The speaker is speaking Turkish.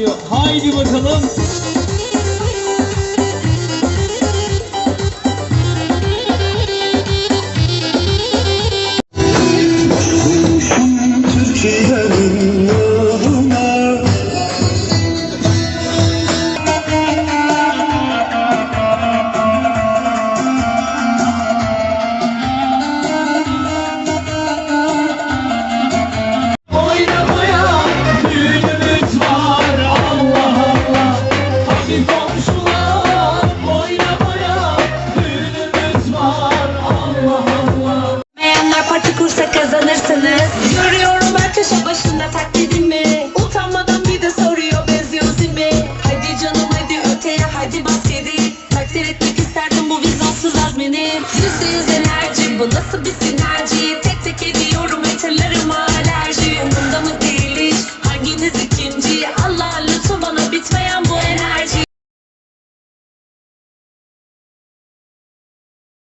geliyor. Haydi bakalım. minutes. This is an